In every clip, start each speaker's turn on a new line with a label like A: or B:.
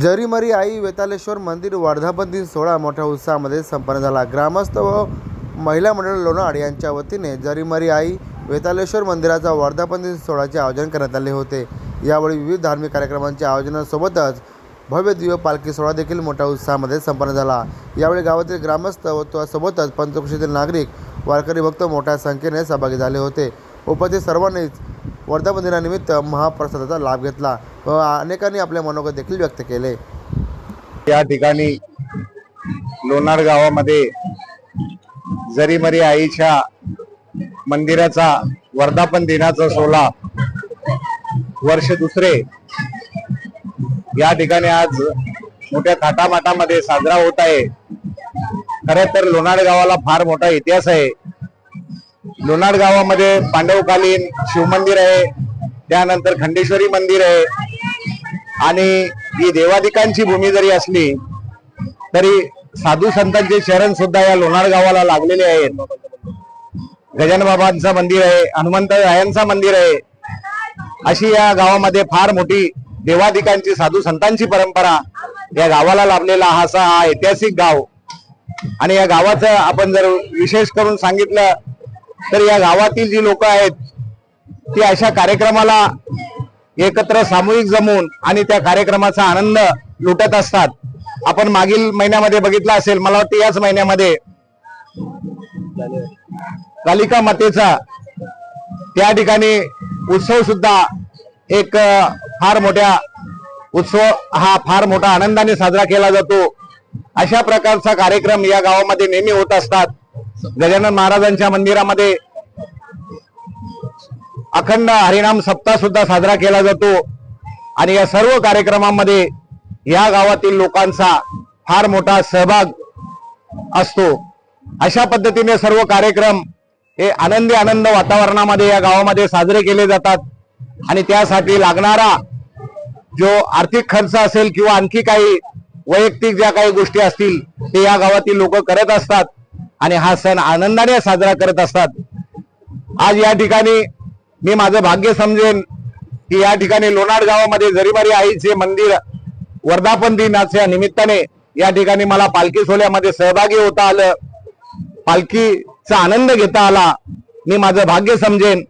A: जरीमरी आई वेतालेश्वर मंदिर वर्धापन दिन सोहळा मोठ्या उत्साहामध्ये संपन्न झाला. ग्रामस्थ व महिला मंडळ लोणाड यांच्या वतीने जरीमरी आई वेतालेश्वर मंदिराचा वर्धापन दिन सोहळ्याचे आयोजन करण्यात आले होते. यावेळी विविध धार्मिक कार्यक्रमांच्या आयोजनासोबतच भव्य दिव्य पालखी सोहळा देखील मोठ्या उत्साहामध्ये संपन्न झाला. यावेळी गावातील ग्रामस्थ व त्यासोबतच पंचकृषीतील नागरिक वारकरी भक्त मोठ्या संख्येने सहभागी झाले होते. उपस्थित सर्वांनीच वर्धापन दिनानिमित्त महाप्रसादाचा लाभ घेतला. अनेकांनी आपले मनोगत देखील व्यक्त केले.
B: या ठिकाणी लोणार गावामध्ये जरीमरी आईच्या मंदिराचा वर्धापन दिनाचा सोहळा वर्ष दुसरे या ठिकाणी आज मोठ्या थाटामाटामध्ये साजरा होत आहे. खरं तर लोणार गावाला फार मोठा इतिहास आहे. लोणार गावामध्ये पांडवकालीन शिवमंदिर आहे त्यानंतर खंडेश्वरी मंदिर आहे आणि ही देवादिकांची भूमी जरी असली तरी साधू संतांचे शरण सुद्धा या लोणार गावाला लागलेले आहेत. गजान बाबांचं मंदिर आहे हनुमंत रायांचं मंदिर आहे. अशी या गावामध्ये फार मोठी देवादिकांची साधू संतांची परंपरा या गावाला लाभलेला हा असा हा ऐतिहासिक गाव. आणि या गावाचं आपण जर विशेष करून सांगितलं तर या गावातील जी लोक आहेत ती अशा कार्यक्रमाला एकत्र सामूहिक जमून आणि त्या कार्यक्रमाचा आनंद लुटत असतात. आपण मागील महिन्यामध्ये बघितलं असेल मला वाटतं याच महिन्यामध्ये कालिका मातेचा त्या ठिकाणी उत्सव सुद्धा एक फार मोठ्या उत्सव हा फार मोठा आनंदाने साजरा केला जातो. अशा प्रकारचा कार्यक्रम या गावामध्ये नेहमी होत असतात. गजानन महाराजांच्या मंदिरामध्ये अखंड हरिनाम सप्ताह सुद्धा साजरा केला जातो. आणि या सर्व कार्यक्रमामध्ये या गावातील लोकांचा फार मोठा सहभाग असतो. अशा पद्धतीने सर्व कार्यक्रम हे आनंदी आनंद वातावरणामध्ये या गावामध्ये साजरे केले जातात. आणि त्यासाठी लागणारा जो आर्थिक खर्च असेल किंवा आणखी काही वैयक्तिक ज्या काही गोष्टी असतील ते या गावातील लोक करत असतात. आणि हा सण आनंदाने साजरा करत असतात. आज या ठिकाणी मी माझं भाग्य समजेन की या ठिकाणी लोणार गावामध्ये जरीमारी आईचे मंदिर वर्धापन दिनाच्या निमित्ताने या ठिकाणी मला पालखी सोहळ्यामध्ये सहभागी होता आलं. पालखीचा आनंद घेता आला. मी माझं भाग्य समजेन.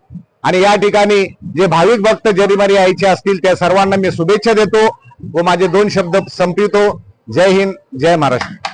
B: आणि या ठिकाणी जे भाविक भक्त जरीमारी आईचे असतील त्या सर्वांना मी शुभेच्छा देतो व माझे दोन शब्द संपितो जय हिंद जय महाराष्ट्र.